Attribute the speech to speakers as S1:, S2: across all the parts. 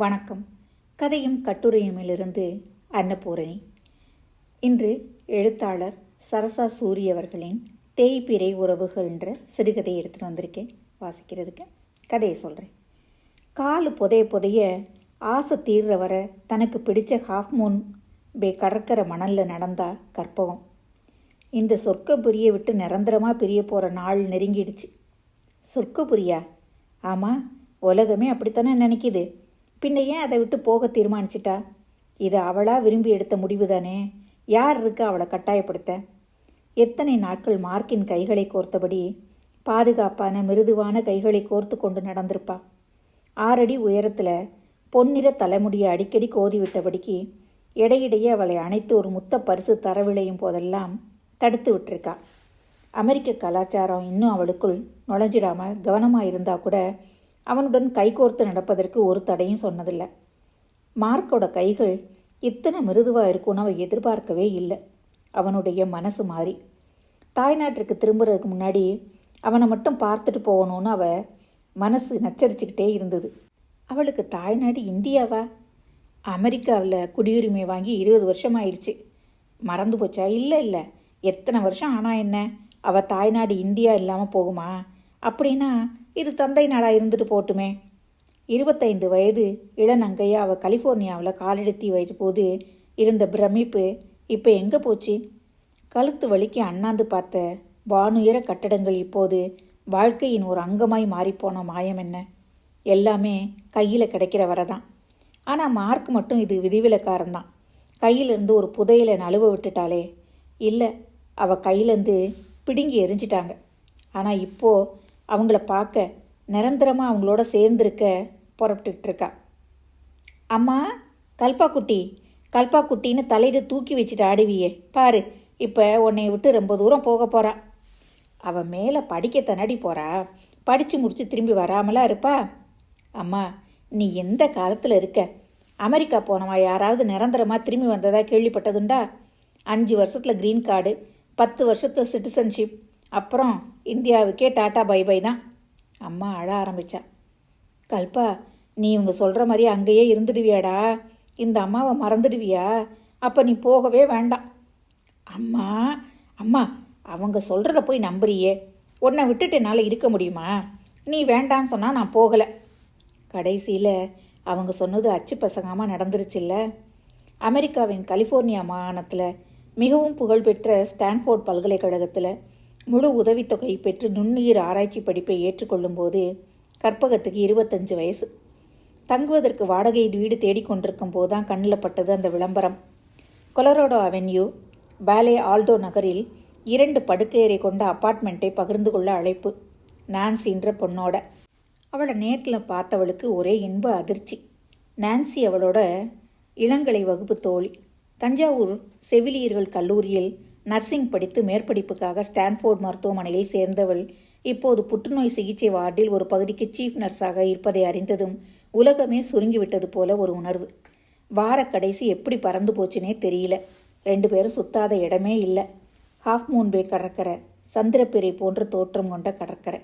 S1: வணக்கம். கதையும் கட்டுரையுமிலிருந்து அன்னபூரணி. இன்று எழுத்தாளர் சரசா சூரி அவர்களின் தேய்பிறை உறவுகள்ன்ற சிறுகதையை எடுத்துகிட்டு வந்திருக்கேன். வாசிக்கிறதுக்கு கதையை சொல்கிறேன் கால் புதைய புதைய ஆசை தீர்ற வர தனக்கு பிடிச்ச ஹாஃப் மூன் பே கடற்கரை மணலில் நடந்தா கற்பகம் இந்த சொர்க்கபுரியை விட்டு நிரந்தரமாக பிரிய போகிற நாள் நெருங்கிடுச்சு. சொர்க்கபுரியா? ஆமாம் உலகமே அப்படித்தானே நினைக்கிது. பின்ன ஏன் அதை விட்டு போக தீர்மானிச்சிட்டா? இது அவளாக விரும்பி எடுத்த முடிவு தானே யார் இருக்கு அவளை கட்டாயப்படுத்த? எத்தனை நாட்கள் மார்க்கின் கைகளை கோர்த்தபடி பாதுகாப்பான மிருதுவான கைகளை கோர்த்து கொண்டு நடந்திருப்பா? ஆறடி உயரத்தில் பொன்னிற தலைமுடியை அடிக்கடி கோதி விட்டபடிக்கு இடையிடையே அவளை அணைத்து ஒரு முத்த பரிசு தரவிளையும் போதெல்லாம் தடுத்து விட்டுருக்கா. அமெரிக்க கலாச்சாரம் இன்னும் அவளுக்குள் நுழைஞ்சிடாமல் கவனமாக இருந்தால் கூட அவனுடன் கைகோர்த்து நடப்பதற்கு ஒரு தடையும் சொன்னதில்லை. மார்க்கோட கைகள் இத்தனை மிருதுவாக இருக்கும்னு அவள் எதிர்பார்க்கவே இல்லை. அவனுடைய மனசு மாறி. தாய்நாட்டிற்கு திரும்புறதுக்கு முன்னாடி அவனை மட்டும் பார்த்துட்டு போகணும்னு அவ மனசு நச்சரிச்சுக்கிட்டே இருந்தது. அவளுக்கு தாய்நாடு இந்தியாவா? அமெரிக்காவில் குடியுரிமை வாங்கி இருபது வருஷம் ஆயிடுச்சு. மறந்து போச்சா? இல்லை இல்லை. எத்தனை வருஷம் ஆனால் என்ன? அவள் தாய்நாடு இந்தியா இல்லாமல் போகுமா? அப்படின்னா இது தந்தை நாடாக இருந்துட்டு போட்டுமே. இருபத்தைந்து வயது இளநங்கையா அவள் கலிஃபோர்னியாவில் காலெடுத்தி வைத்த போது இருந்த பிரமிப்பு இப்போ எங்கே போச்சு? கழுத்து வலிக்கு அண்ணாந்து பார்த்த வானுயர கட்டடங்கள் இப்போது வாழ்க்கையின் ஒரு அங்கமாய் மாறிப்போன மாயம் என்ன? எல்லாமே கையில் கிடைக்கிற வரதான். ஆனால் மார்க் மட்டும் இது விதிவிலக்காரன்தான் கையிலிருந்து ஒரு புதையலை நழுவ விட்டுட்டாளே. இல்லை அவள் கையிலேருந்து பிடுங்கி எரிஞ்சிட்டாங்க. ஆனால் இப்போது அவங்கள பார்க்க நிரந்தரமாக அவங்களோட சேர்ந்துருக்க புறப்பட்டுக்கிட்டு இருக்கா அம்மா கல்பா குட்டி கல்பா குட்டின்னு தூக்கி வச்சுட்டு ஆடுவியே. பாரு இப்போ உன்னை விட்டு ரொம்ப தூரம் போக போகிறா அவள் மேலே படிக்க தன்னாடி போகிறா படித்து முடித்து திரும்பி வராமலா இருப்பா. அம்மா நீ எந்த காலத்தில் இருக்க? அமெரிக்கா போனவா யாராவது நிரந்தரமாக திரும்பி வந்ததாக கேள்விப்பட்டதுண்டா? அஞ்சு வருஷத்தில் க்ரீன் கார்டு பத்து வருஷத்தில் சிட்டிசன்ஷிப் அப்புறம் இந்தியாவுக்கே டாட்டா பை பை தான். அம்மா அழ ஆரம்பிச்சா. கல்பா நீ இவங்க சொல்கிற மாதிரி அங்கேயே இருந்துடுவியாடா? இந்த அம்மாவை மறந்துடுவியா? அப்போ நீ போகவே வேண்டாம். அம்மா அம்மா அவங்க சொல்கிறத போய் நம்புறியே. உன்னை விட்டுட்டு என்னால் இருக்க முடியுமா? நீ வேண்டான்னு சொன்னால் நான் போகலை. கடைசியில் அவங்க சொன்னது அச்சு பசங்காமல் நடந்துருச்சுல்ல. அமெரிக்காவின் கலிஃபோர்னியா மாகாணத்தில் மிகவும் புகழ்பெற்ற ஸ்டான்ஃபோர்ட் பல்கலைக்கழகத்தில் முழு உதவித்தொகை பெற்று நுண்ணுயிர் ஆராய்ச்சி படிப்பை ஏற்றுக்கொள்ளும்போது கற்பகத்துக்கு இருபத்தஞ்சு வயசு. தங்குவதற்கு வாடகை வீடு தேடிக்கொண்டிருக்கும் போது தான் கண்ணில் பட்டது அந்த விளம்பரம். கொலரோடோ அவென்யூ பேலே ஆல்டோ நகரில் இரண்டு படுக்கையறை கொண்ட அப்பார்ட்மெண்ட்டை பகிர்ந்து கொள்ள அழைப்பு. நான்சின்ற பொண்ணோட. அவளை நேரில் பார்த்தவளுக்கு ஒரே இன்ப அதிர்ச்சி. நான்சி அவளோட இளங்கலை வகுப்பு தோழி. தஞ்சாவூர் செவிலியர்கள் கல்லூரியில் நர்சிங் படித்து மேற்படிப்புக்காக ஸ்டான்ஃபோர்ட் மருத்துவமனையில் சேர்ந்தவள். இப்போது புற்றுநோய் சிகிச்சை வார்டில் ஒரு பகுதிக்கு சீஃப் நர்ஸாக இருப்பதை அறிந்ததும் உலகமே சுருங்கிவிட்டது போல ஒரு உணர்வு. வார கடைசி எப்படி பறந்து போச்சுனே தெரியல. ரெண்டு பேரும் சுத்தாத இடமே இல்லை. ஹாஃப் மூன் பே கடற்கரை சந்திரப்பிரை போன்ற தோற்றம் கொண்ட கடற்கரை.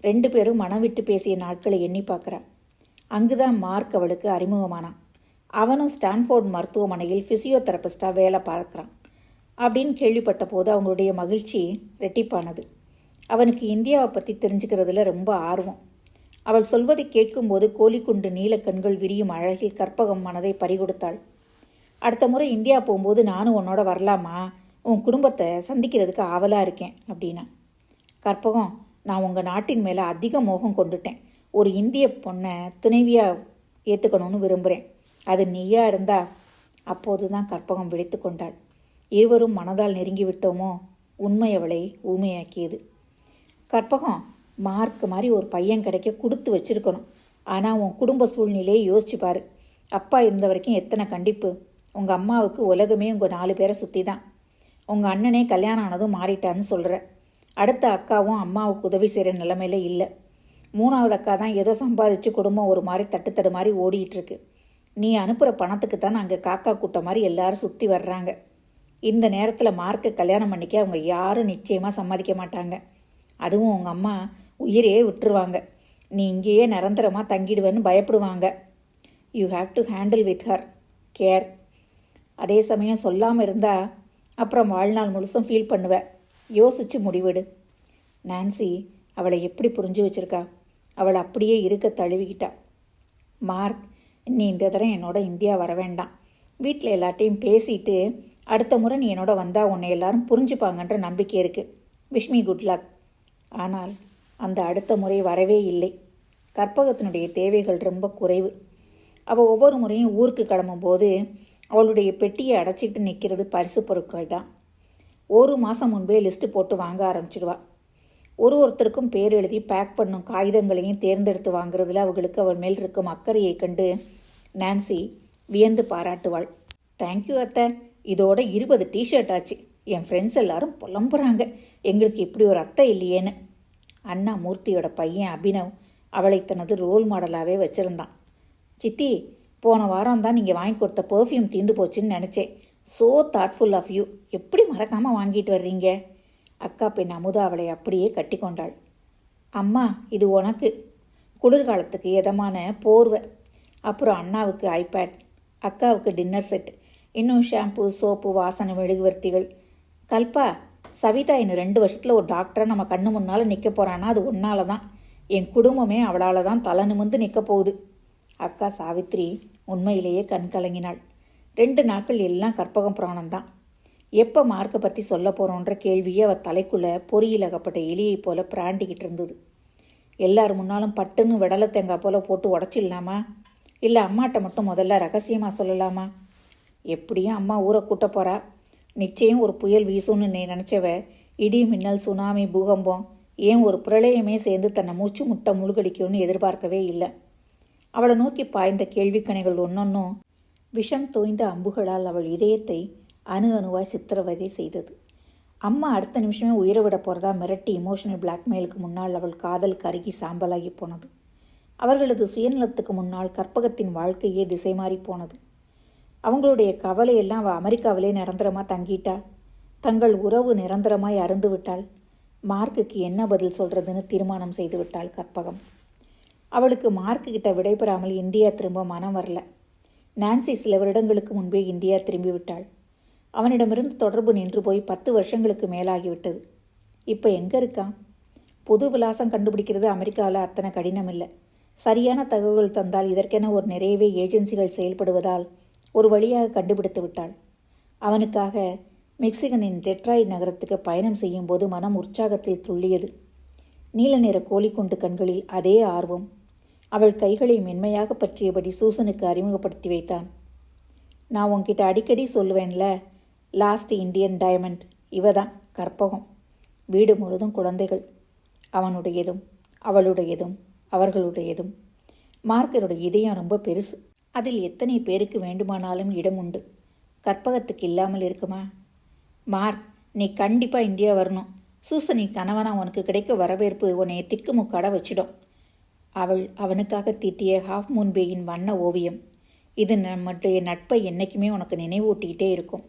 S1: ரெண்டு பேரும் மனம் விட்டு பேசிய நாட்களை எண்ணி பார்க்குறான் அங்குதான் மார்க் அவளுக்கு அறிமுகமானான். அவனும் ஸ்டான்ஃபோர்ட் மருத்துவமனையில் ஃபிசியோதெரபிஸ்டாக வேலை பார்க்குறான். அப்படின்னு கேள்விப்பட்ட போது அவங்களுடைய மகிழ்ச்சி ரெட்டிப்பானது அவனுக்கு இந்தியாவை பற்றி தெரிஞ்சுக்கிறதுல ரொம்ப ஆர்வம். அவள் சொல்வதை கேட்கும்போது கோழிக்குண்டு நீல கண்கள் விரியும் அழகில் கற்பகம் மனதை பறிகொடுத்தாள். அடுத்த முறை இந்தியா போகும்போது நானும் உன்னோட வரலாமா? உன் குடும்பத்தை சந்திக்கிறதுக்கு ஆவலாக இருக்கேன் அப்படின்னா. கற்பகம் நான் உங்கள் நாட்டின் மேலே அதிக மோகம் கொண்டுட்டேன். ஒரு இந்திய பொண்ணை துணைவியாக ஏற்றுக்கணும்னு விரும்புகிறேன் அது நீயா இருந்தா அப்போது தான் கற்பகம் விழித்து கொண்டாள். இருவரும் மனதால் நெருங்கி விட்டோமோ உண்மை அவளை ஊமையாக்கியது. கற்பகம் மார்க் மாதிரி ஒரு பையன் கிடைக்க கொடுத்து வச்சிருக்கணும். ஆனால் உன் குடும்ப சூழ்நிலையை யோசிச்சு பாரு. அப்பா இருந்த வரைக்கும் எத்தனை கண்டிப்பு? உங்கள் அம்மாவுக்கு உலகமே உங்கள் நாலு பேரை சுற்றி தான் உங்கள் அண்ணனே கல்யாணம் ஆனதும் மாறிட்டான்னு சொல்கிற அடுத்த அக்காவும் அம்மாவுக்கு உதவி செய்கிற நிலமையில இல்லை. மூணாவது அக்கா தான் ஏதோ சம்பாதிச்சு குடும்பம் ஒரு மாதிரி தட்டுத்தடு மாதிரி ஓடிட்டுருக்கு நீ அனுப்புகிற பணத்துக்கு தான் அங்கே காக்கா கூட்டம் மாதிரி எல்லாரும் சுற்றி வர்றாங்க. இந்த நேரத்தில் மார்க்கை கல்யாணம் பண்ணிக்க அவங்க யாரும் நிச்சயமாக சம்மதிக்க மாட்டாங்க. அதுவும் உங்கள் அம்மா உயிரையே விட்டுருவாங்க. நீ இங்கேயே நிரந்தரமாக தங்கிடுவேன்னு பயப்படுவாங்க. You have to handle with her care அதே சமயம் சொல்லாமல் இருந்தால் அப்புறம் வாழ்நாள் முழுசும் ஃபீல் பண்ணுவேன் யோசித்து முடிவெடு. நான்சி அவளை எப்படி புரிஞ்சு வச்சுருக்கா? அவளை அப்படியே இருக்க தழுவிக்கிட்டா. மார்க் நீ இந்த தடவை என்னோட இந்தியா வர வேண்டாம். வீட்டில் எல்லாட்டையும் பேசிட்டு அடுத்த முறை நீ என்னோட வந்தால் உன்னை எல்லாரும் புரிஞ்சுப்பாங்கன்ற நம்பிக்கை இருக்குது விஷ்மி குட் லக் ஆனால் அந்த அடுத்த முறை வரவே இல்லை. கற்பகத்தினுடைய தேவைகள் ரொம்ப குறைவு. அவள் ஒவ்வொரு முறையும் ஊருக்கு கிளம்பும்போது அவளுடைய பெட்டியை அடைச்சிட்டு நிற்கிறது பரிசு பொருட்கள் தான். ஒரு மாதம் முன்பே லிஸ்ட்டு போட்டு வாங்க ஆரம்பிச்சிடுவா. ஒரு ஒருத்தருக்கும் பேர் எழுதி பேக் பண்ணும் காகிதங்களையும் தேர்ந்தெடுத்து வாங்குறதுல அவர்களுக்கு அவள் மேல் இருக்கும் அக்கறையை கண்டு நான்சி வியந்து பாராட்டுவாள். தேங்க்யூ அத்தை. இதோட இருபது டிஷர்ட் ஆச்சு. என் ஃப்ரெண்ட்ஸ் எல்லாரும் புலம்புறாங்க. எங்களுக்கு இப்படி ஒரு அத்தை இல்லையேன்னு. அண்ணா மூர்த்தியோட பையன் அபினவ் அவளை தனது ரோல் மாடலாகவே வச்சுருந்தான். சித்தி போன வாரம் தான் நீங்கள் வாங்கி கொடுத்த பர்ஃப்யூம் தீந்து போச்சுன்னு நினச்சேன். ஸோ தாட்ஃபுல் ஆஃப் யூ எப்படி மறக்காமல் வாங்கிட்டு வர்றீங்க? அக்கா பெண் அமுதா அவளை அப்படியே கட்டி கொண்டாள் அம்மா இது உனக்கு. குளிர்காலத்துக்கு எதமான போர்வை. அப்புறம் அண்ணாவுக்கு ஐபேட் அக்காவுக்கு டின்னர் செட் இன்னும் ஷாம்பு சோப்பு வாசனை மெழுகுவர்த்திகள். கல்பா சவிதா இன்னும் ரெண்டு வருஷத்தில் ஒரு டாக்டராக நம்ம கண்ணு முன்னால் நிற்க போகிறான்னா அது உன்னால தான் என் குடும்பமே அவளால் தான் தலை நிமிந்து நிற்க போகுது. அக்கா சாவித்ரி உண்மையிலேயே கண் கலங்கினாள். ரெண்டு நாட்கள் எல்லாம் கற்பகம் புராணம் தான் எப்போ மார்க்கை பற்றி சொல்ல போகிறோன்ற கேள்வியே அவள் தலைக்குள்ளே பொறியில் அகப்பட்ட எலியை போல பிராண்டிக்கிட்டு இருந்தது. எல்லார் முன்னாலும் பட்டுன்னு விடலை தேங்காய் போல் போட்டு உடச்சிடலாமா? இல்லை அம்மாட்ட மட்டும் முதல்ல ரகசியமாக சொல்லலாமா? எப்படியும் அம்மா ஊரை கூட்ட போகிறா நிச்சயம் ஒரு புயல் வீசும்னு நீ நினச்சவ. இடி மின்னல் சுனாமி பூகம்பம் ஏன் ஒரு பிரளயமே சேர்ந்து தன்னை மூச்சு முட்டை முழுகடிக்கும்னு எதிர்பார்க்கவே இல்லை. அவளை நோக்கி பாய்ந்த கேள்விக்கணைகள் ஒன்னொன்னும் விஷம் தோய்ந்த அம்புகளால் அவள் இதயத்தை அணு அணுவாய் சித்திரவதை செய்தது. அம்மா அடுத்த நிமிஷமே உயிரை விட போகிறதா மிரட்டி இமோஷனல் பிளாக்மெயிலுக்கு முன்னால் அவள் காதல் கருகி சாம்பலாகி போனது. அவர்களது சுயநலத்துக்கு முன்னால் கற்பகத்தின் வாழ்க்கையே திசை மாறி போனது. அவங்களுடைய கவலையெல்லாம் அவள் அமெரிக்காவிலே நிரந்தரமாக தங்கிட்டா? தங்கள் உறவு நிரந்தரமாய் அருந்து விட்டாள். மார்க்குக்கு என்ன பதில் சொல்கிறதுன்னு தீர்மானம் செய்து விட்டாள் கற்பகம். அவளுக்கு மார்க்கு கிட்ட விடைபெறாமல் இந்தியா திரும்ப மனம் வரல. நான்சி சில வருடங்களுக்கு முன்பே இந்தியா திரும்பி விட்டாள். அவனிடமிருந்து தொடர்பு நின்று போய் பத்து வருஷங்களுக்கு மேலாகிவிட்டது இப்போ எங்கே இருக்கான் புது விலாசம் கண்டுபிடிக்கிறது அமெரிக்காவில் அத்தனை கடினம் இல்லை சரியான தகவல் தந்தால் இதற்கென ஒரு நிறையவே ஏஜென்சிகள் செயல்படுவதால் ஒரு வழியாக கண்டுபிடித்து விட்டாள். அவனுக்காக மெக்சிகனின் டெட்ராய் நகரத்துக்கு பயணம் செய்யும் போது மனம் உற்சாகத்தில் துள்ளியது. நீல நிற கோழிக்குண்டு கண்களில் அதே ஆர்வம். அவள் கைகளை மென்மையாக பற்றியபடி சூசனுக்கு அறிமுகப்படுத்தி வைத்தான். நான் உன்கிட்ட அடிக்கடி சொல்லுவேன்ல லாஸ்ட் இந்தியன் டைமண்ட். இவ தான் கற்பகம். வீடு முழுதும் குழந்தைகள். அவனுடையதும் அவளுடையதும் அவர்களுடையதும். மார்க்கருடைய இதயம் ரொம்ப பெருசு. அதில் எத்தனை பேருக்கு வேண்டுமானாலும் இடம் உண்டு. கற்பகத்துக்கு இல்லாமல் இருக்குமா? மார்க் நீ கண்டிப்பாக இந்தியா வரணும். சூசனி கணவனா உனக்கு கிடைக்க வரவேற்பு உன்னை திக்குமுக்காட வச்சிடும். அவள் அவனுக்காக தீட்டிய ஹாஃப் மூன் பேயின் வண்ண ஓவியம். இது நம்முடைய நட்பை என்றைக்குமே உனக்கு நினைவூட்டிக்கிட்டே இருக்கும்.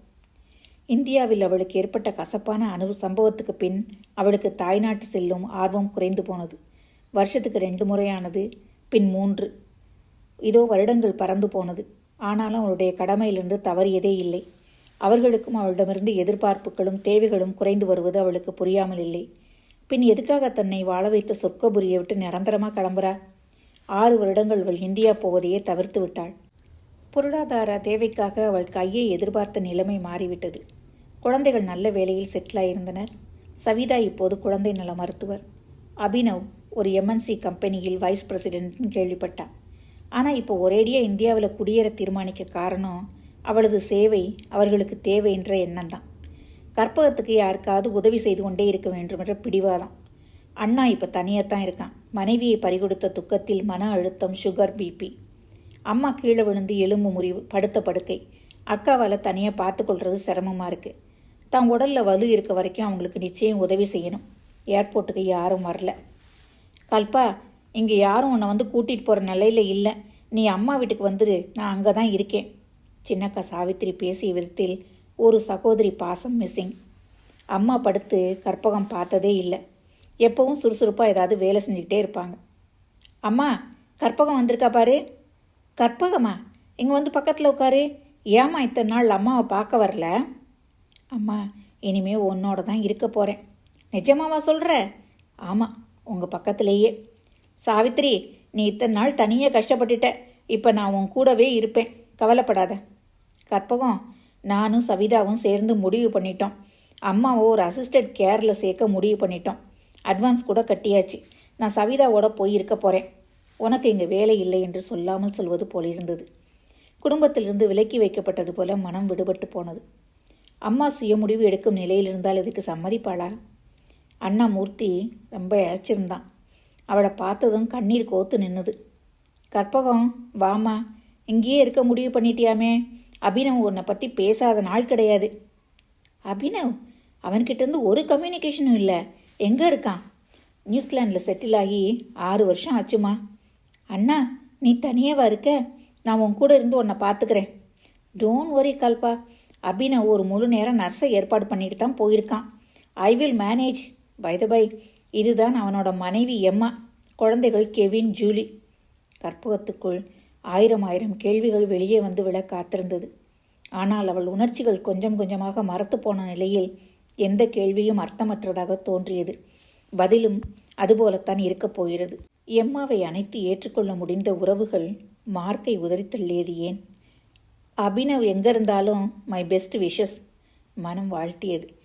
S1: இந்தியாவில் அவளுக்கு ஏற்பட்ட கசப்பான அனு சம்பவத்துக்கு பின் அவளுக்கு தாய்நாட்டு செல்லும் ஆர்வம் குறைந்து போனது. வருஷத்துக்கு ரெண்டு முறையானது பின் மூன்று. இதோ வருடங்கள் பறந்து போனது. ஆனாலும் அவளுடைய கடமையிலிருந்து தவறியதே இல்லை. அவர்களுக்கும் அவளிடமிருந்து எதிர்பார்ப்புகளும் தேவைகளும் குறைந்து வருவது அவளுக்கு புரியாமல் இல்லை. பின் எதுக்காக தன்னை வாழ வைத்த சொர்க்கபுரியை விட்டு நிரந்தரமாக கிளம்புறா? ஆறு வருடங்கள் அவள் இந்தியா போவதையே தவிர்த்து விட்டாள். பொருளாதார தேவைக்காக அவள் கையை எதிர்பார்த்த நிலைமை மாறிவிட்டது. குழந்தைகள் நல்ல வேலையில் செட்டிலாயிருந்தனர். சவிதா இப்போது குழந்தை நல மருத்துவர். அபினவ் ஒரு எம்என்சி கம்பெனியில் வைஸ் பிரசிடென்ட்னு கேள்விப்பட்டான் ஆனால் இப்போ ஒரேடியாக இந்தியாவில் குடியேற தீர்மானிக்க காரணம் அவளது சேவை அவர்களுக்கு தேவை என்ற எண்ணம் தான் கற்பகத்துக்கு யாருக்காவது உதவி செய்து கொண்டே இருக்க வேண்டும் என்ற பிடிவாதம். அண்ணா இப்போ தனியாக தான் இருக்கான். மனைவியை பறிகொடுத்த துக்கத்தில் மன அழுத்தம் சுகர் பிபி அம்மா கீழே விழுந்து எலும்பு முறிவு படுத்த படுக்கை. அக்காவால் தனியாக பார்த்துக்கொள்வது சிரமமாக இருக்குது தான் உடலில் வலு இருக்க வரைக்கும் அவங்களுக்கு நிச்சயம் உதவி செய்யணும். ஏர்போர்ட்டுக்கு யாரும் வரல. கல்பா இங்கே யாரும் உன்னை வந்து கூட்டிகிட்டு போகிற நிலையில் இல்லை. நீ அம்மா வீட்டுக்கு வந்துரு. நான் அங்கே தான் இருக்கேன். சின்னக்கா சாவித்திரி பேசிய விதத்தில் ஒரு சகோதரி பாசம் மிஸ்ஸிங் அம்மா படுத்து கற்பகம் பார்த்ததே இல்லை. எப்பவும் சுறுசுறுப்பாக ஏதாவது வேலை செஞ்சுக்கிட்டே இருப்பாங்க. அம்மா கற்பகம் வந்திருக்கா பாரு. கற்பகமா? இங்கே வந்து பக்கத்தில் உட்காரு. ஏம்மா இத்தனை நாள் அம்மாவை பார்க்க வரல? அம்மா இனிமே உன்னோட தான் இருக்க போகிறேன் நிஜமாவா சொல்கிற ஆமாம் உங்கள் பக்கத்துலேயே. சாவித்திரி நீ இத்தனை நாள் தனியாக கஷ்டப்பட்டுட்ட. இப்போ நான் உன் கூடவே இருப்பேன். கவலைப்படாத. கற்பகம் நானும் சவிதாவும் சேர்ந்து முடிவு பண்ணிட்டோம். அம்மாவை ஒரு அசிஸ்டட் கேரில் சேர்க்க முடிவு பண்ணிட்டோம். அட்வான்ஸ் கூட கட்டியாச்சு. நான் சவிதாவோட போய் இருக்க போகிறேன் உனக்கு இங்கே வேலை இல்லை என்று சொல்லாமல் சொல்வது போல் இருந்தது. குடும்பத்திலிருந்து விலக்கி வைக்கப்பட்டது போல மனம் விடுபட்டு போனது. அம்மா சுய முடிவு எடுக்கும் நிலையில் இருந்தால் இதுக்கு சம்மதிப்பாளா? அண்ணா மூர்த்தி ரொம்ப இழைச்சிருந்தான் அவளை பார்த்ததும் கண்ணீர் கோத்து நின்னுது. கற்பகம் வாமா இங்கேயே இருக்க முடிவு பண்ணிட்டியாமே? அபினவ் உன்னை பற்றி பேசாத நாள் கிடையாது. அபினவ்? அவன்கிட்டேருந்து ஒரு கம்யூனிகேஷனும் இல்லை. எங்கே இருக்கான்? நியூசிலாண்டில் செட்டில் ஆகி ஆறு வருஷம் ஆச்சுமா. அண்ணா நீ தனியாவா இருக்க? நான் உன் கூட இருந்து உன்னை பார்த்துக்கிறேன் டோன்ட் ஒரி கல்பா. அபினவ் ஒரு முழு நேரம் நர்ஸை ஏற்பாடு பண்ணிட்டு தான் போயிருக்கான். I will manage by the by இதுதான் அவனோட மனைவி எம்மா. குழந்தைகள் கெவின் ஜூலி. கற்பகத்துக்குள் ஆயிரம் ஆயிரம் கேள்விகள் வெளியே வந்து விழ காத்திருந்தது. ஆனால் அவள் உணர்ச்சிகள் கொஞ்சம் கொஞ்சமாக மறத்து போன நிலையில் எந்த கேள்வியும் அர்த்தமற்றதாக தோன்றியது. பதிலும் அதுபோலத்தான் இருக்கப் போகிறது. எம்மாவை அனைத்து ஏற்றுக்கொள்ள முடிந்த உறவுகள் மார்க்கை உதறி ஏன்? அபினவ் எங்கிருந்தாலும் மை பெஸ்ட் விஷஸ். மனம் வாழ்த்தியது.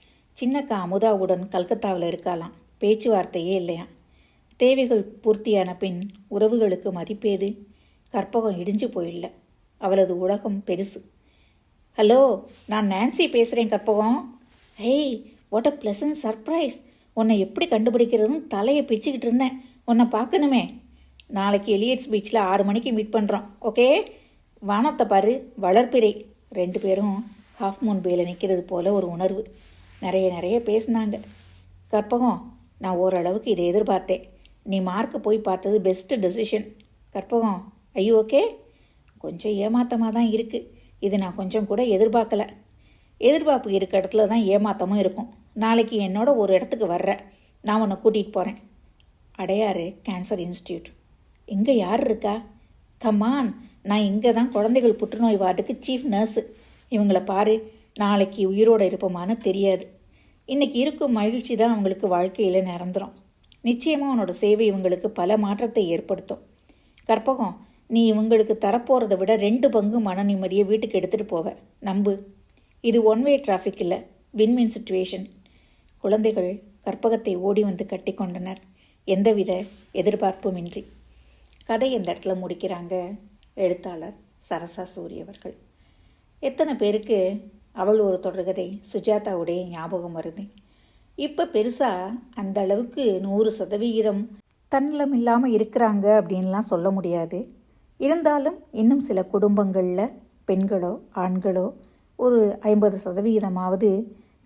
S1: சின்னக்கா அமுதாவுடன் கல்கத்தாவில் இருக்கலாம் பேச்சுவார்த்தையே இல்லையா? தேவைகள் பூர்த்தியான பின் உறவுகளுக்கு மதிப்பேது? கற்பகம் இடிஞ்சு போயில்ல. அவளது உலகம் பெருசு. ஹலோ நான் நான்சி பேசுகிறேன் Karpagam. Hey what a pleasant surprise உன்னை எப்படி கண்டுபிடிக்கிறதுன்னு தலையை பிச்சுக்கிட்டு இருந்தேன். உன்னை பார்க்கணுமே. நாளைக்கு எலியட்ஸ் பீச்சில் ஆறு மணிக்கு மீட் பண்ணுறோம் ஓகே? வானத்தை பாரு வளர்ப்பிறை ரெண்டு பேரும் ஹாஃப் மூன் பேயில் நிற்கிறது போல ஒரு உணர்வு. நிறைய நிறைய பேசினாங்க. கற்பகம் நான் ஓரளவுக்கு இதை எதிர்பார்த்தேன். நீ மார்க்கு போய் பார்த்தது பெஸ்ட்டு டெசிஷன் கற்பகம் ஐயோ ஓகே கொஞ்சம் ஏமாத்தமாக தான் இருக்குது இது நான் கொஞ்சம் கூட எதிர்பார்க்கல. எதிர்பார்ப்பு இருக்க இடத்துல தான் ஏமாத்தமும் இருக்கும். நாளைக்கு என்னோட ஒரு இடத்துக்கு வர்ற. நான் உன்னை கூட்டிகிட்டு போகிறேன் அடையாறு கேன்சர் இன்ஸ்டியூட் இங்கே யார் இருக்கா? கமான் நான் இங்கே தான் குழந்தைகள் புற்றுநோய் வார்டுக்கு சீஃப் நர்ஸு இவங்கள பாரு. நாளைக்கு உயிரோடு இருப்போமான்னு தெரியாது. இன்றைக்கி இருக்கும் மகிழ்ச்சி தான் அவங்களுக்கு வாழ்க்கையில் நிரந்தரும். நிச்சயமாக உன்னோட சேவை இவங்களுக்கு பல மாற்றத்தை ஏற்படுத்தும். கற்பகம் நீ இவங்களுக்கு தரப்போகிறத விட ரெண்டு பங்கு மன நிம்மதியை வீட்டுக்கு எடுத்துகிட்டு போவ. நம்பு. இது ஒன் வே டிராஃபிக் இல்லை. வின்வின் சுச்சுவேஷன் குழந்தைகள் கற்பகத்தை ஓடி வந்து கட்டி கொண்டனர் எந்தவித எதிர்பார்ப்புமின்றி கதை எந்த இடத்துல முடிக்கிறாங்க எழுத்தாளர் சரசா சூரியவர்கள் எத்தனை பேருக்கு அவள் ஒரு தொடர்கதை சுஜாதாவுடைய ஞாபகம் வருது. இப்போ பெருசாக அந்த அளவுக்கு நூறு சதவிகிதம் தன்னலம் இல்லாமல் இருக்கிறாங்க அப்படின்லாம் சொல்ல முடியாது. இருந்தாலும் இன்னும் சில குடும்பங்களில் பெண்களோ ஆண்களோ ஒரு ஐம்பது சதவிகிதமாவது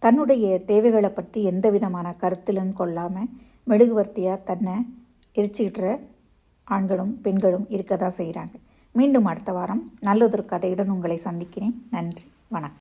S1: தன்னுடைய தேவைகளை பற்றி எந்த விதமான கருத்திலும் கொள்ளாமல் மெழுகுவர்த்தியாக தன்னை எரிச்சுக்கிட்டுற ஆண்களும் பெண்களும் இருக்க தான் செய்கிறாங்க மீண்டும் அடுத்த வாரம் நல்லதொரு கதையுடன் உங்களை சந்திக்கிறேன். நன்றி. வணக்கம்.